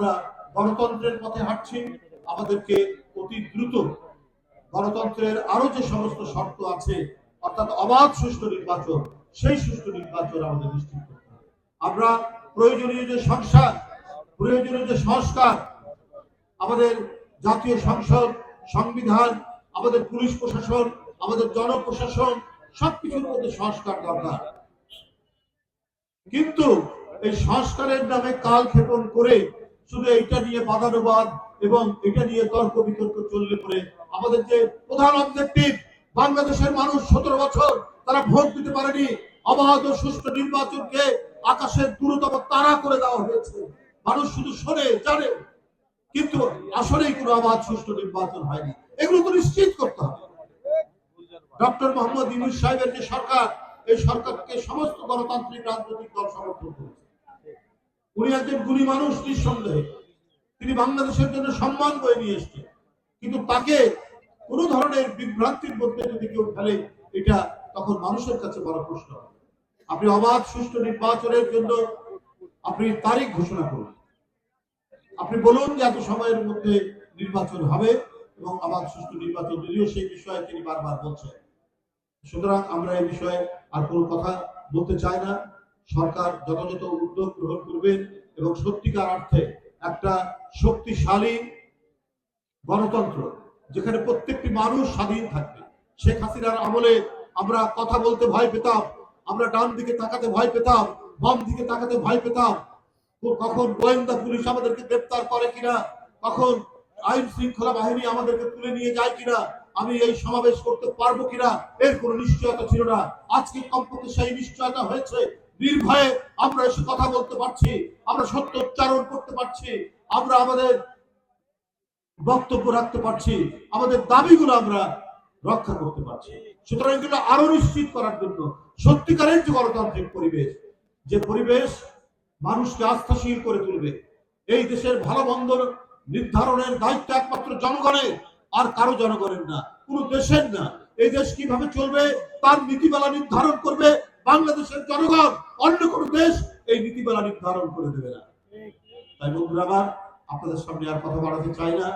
আমরা গণতন্ত্রের পথে হাঁটছি, আমাদেরকে অতি দ্রুত গণতন্ত্রের আরও যে সমস্ত শর্ত আছে, অর্থাৎ অবাধ সুষ্ঠু নির্বাচন, সেই সুষ্ঠু নির্বাচন আমাদের নিশ্চিত আমরা প্রয়োজনীয় যে সংস্কার প্রয়োজনীয় যে সংস্কার, আমাদের জাতীয় সংসদ, সংবিধান, আমাদের পুলিশ প্রশাসন, আমাদের জনপ্রশাসন, সবকিছুর মধ্যে সংস্কার দরকার। কিন্তু এই সংস্কারের নামে কাল ক্ষেপণ করে শুধু এটা নিয়ে বাদানুবাদ এবং এটা নিয়ে তর্ক বিতর্ক চললে পরে আমাদের যে প্রধান অবজেক্টিভ বাংলাদেশের মানুষ সতেরো বছর তারা ভোট দিতে পারেনি। অবাধ ও সুষ্ঠু নির্বাচনকে আকাশের দূরতম তারা করে দেওয়া হয়েছে। মানুষ শুধু শোনে, জানে, কিন্তু আসলেই কোনো অবাধ, সুষ্ঠু নির্বাচন হয়নি। এগুলো তো নিশ্চিত করতে হবে। ডক্টর মোহাম্মদ ইউনুস সাহেবের যে সরকার, এই সরকারকে সমস্ত গণতান্ত্রিক রাজনৈতিক দল সমর্থন করেছে। উনি একজন গুণী মানুষ নিঃসন্দেহে। তিনি বাংলাদেশের জন্য সম্মান নিয়ে কিন্তু তাকে কোনো ধরনের বিভ্রান্তির মধ্যে যদি কেউ ফেলে, এটা তখন মানুষের কাছে বড় প্রশ্ন। আপনি অবাধ, সুষ্ঠু নির্বাচনের জন্য আপনি তারিখ ঘোষণা করুন। আপনি বলুন যে এত সময়ের মধ্যে নির্বাচন হবে এবং আবার সুষ্ঠু নির্বাচন যদিও সেই বিষয়ে তিনি বারবার বলছেন। সুতরাং আমরা এই বিষয়ে আর কোনো কথা বলতে চাই না। সরকার যথাযথ উদ্যোগ গ্রহণ করবেন এবং সত্যিকার অর্থে একটা শক্তিশালী গণতন্ত্র, যেখানে প্রত্যেকটি মানুষ স্বাধীন থাকবে। শেখ হাসিনার আমলে আমরা কথা বলতে ভয় পেতাম, আমরা ডান দিকে তাকাতে ভয় পেতাম, বাম দিকে তাকাতে ভয় পেতাম। কখন গোয়েন্দা পুলিশ আমাদেরকে গ্রেপ্তার করে কিনা, কখন আইন শৃঙ্খলা বাহিনী আমাদেরকে তুলে নিয়ে যায় কিনা, আমি এই সমাবেশ করতে পারব কিনা, এর কোনো নিশ্চয়তা ছিল না। আজকে কমপক্ষে সেই নিশ্চয়তা হয়েছে। নির্ভয়ে আমরা এসে কথা বলতে পারছি, আমরা সত্য উচ্চারণ করতে পারছি, আমরা আমাদের বক্তব্য রাখতে পারছি, আমাদের দাবিগুলো আমরা রক্ষা করতে পারছি। সুতরাং এগুলো আরও নিশ্চিত করার জন্য সত্যিকারের যে গণতান্ত্রিক পরিবেশ, যে পরিবেশ মানুষকে আস্থাশীল করে তুলবে, এই দেশের ভালো মন্দ নির্ধারণের দায়িত্ব একমাত্র জনগণের, আর কারও জনগণের না, কোনো দেশের না। এই দেশ কীভাবে চলবে, তার নীতিমালা নির্ধারণ করবে বাংলাদেশের জনগণ অন্য কোন দেশ এই নীতিমালা নির্ধারণ করে দেবে না। তাই বন্ধুরা আমার, আপনাদের সামনে আর কথা বাড়াতে চাই না।